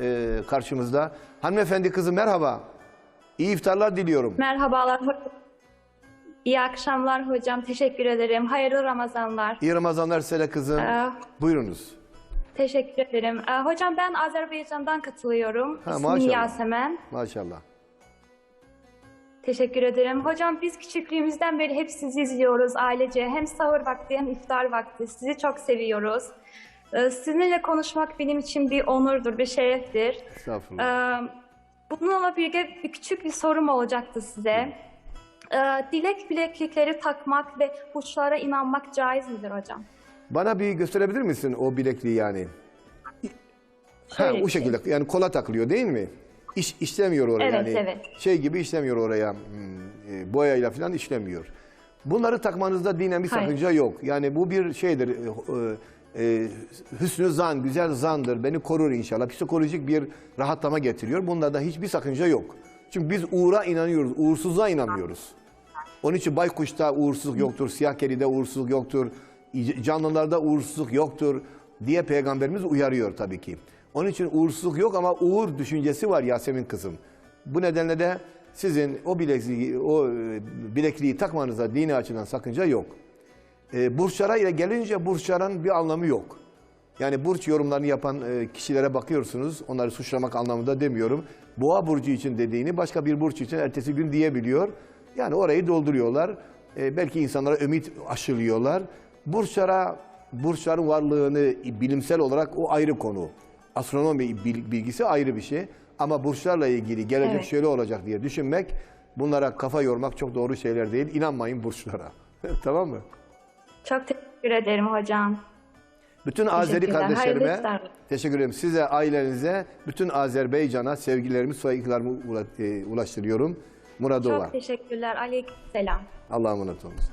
e, karşımızda. Hanımefendi kızım merhaba. İyi iftarlar diliyorum. Merhabalar. İyi akşamlar hocam. Teşekkür ederim. Hayırlı Ramazanlar. İyi Ramazanlar Sele kızım. Ee, Buyurunuz. Teşekkür ederim. Ee, hocam ben Azerbaycan'dan katılıyorum. Ha, İsmim maşallah. Yasemen. Maşallah. Teşekkür ederim. Hocam biz küçüklüğümüzden beri hep sizi izliyoruz ailece. Hem sahur vakti hem iftar vakti. Sizi çok seviyoruz. Ee, sizinle konuşmak benim için bir onurdur, bir şereftir. Estağfurullah. Ee, bununla birlikte bir küçük bir sorum olacaktı size. Ee, dilek bileklikleri takmak ve burçlara inanmak caiz midir hocam? Bana bir gösterebilir misin o bilekliği yani? Ha, Şöyle o bir şey. şekilde yani kola takılıyor değil mi? İş, işlemiyor oraya Evet, yani. evet. Şey gibi işlemiyor oraya. hmm, e, boyayla falan işlemiyor. Bunları takmanızda dinen bir Hayır. sakınca yok. Yani bu bir şeydir. e, e, e, hüsnü zan, güzel zandır. Beni korur inşallah. Psikolojik bir rahatlama getiriyor. Bunda da hiçbir sakınca yok. Çünkü biz uğra inanıyoruz. Uğursuzluğa inanmıyoruz. Onun için baykuşta uğursuzluk yoktur, siyah kelide uğursuzluk yoktur, canlılarda uğursuzluk yoktur diye peygamberimiz uyarıyor tabii ki. Onun için uğursuzluk yok ama uğur düşüncesi var Yasemin kızım. Bu nedenle de sizin o bilekliği, o e, bilekliği takmanıza dini açıdan sakınca yok. E, burçlara ile gelince burçların bir anlamı yok. Yani burç yorumlarını yapan e, kişilere bakıyorsunuz. Onları suçlamak anlamında demiyorum. Boğa burcu için dediğini başka bir burç için ertesi gün diyebiliyor. Yani orayı dolduruyorlar. E, belki insanlara ümit aşılıyorlar. Burçlara, burçların varlığını bilimsel olarak o ayrı konu. Astronomi bil- bilgisi ayrı bir şey. Ama burçlarla ilgili gelecek Evet. şöyle olacak diye düşünmek, bunlara kafa yormak çok doğru şeyler değil. İnanmayın burçlara. tamam mı? Çok teşekkür ederim hocam. Bütün Azeri kardeşlerime teşekkür ederim. Size, ailenize, bütün Azerbaycan'a sevgilerimi, saygılarımı e, ulaştırıyorum. Muradova. Çok teşekkürler. Aleykümselam. Allah'a emanet olunuz.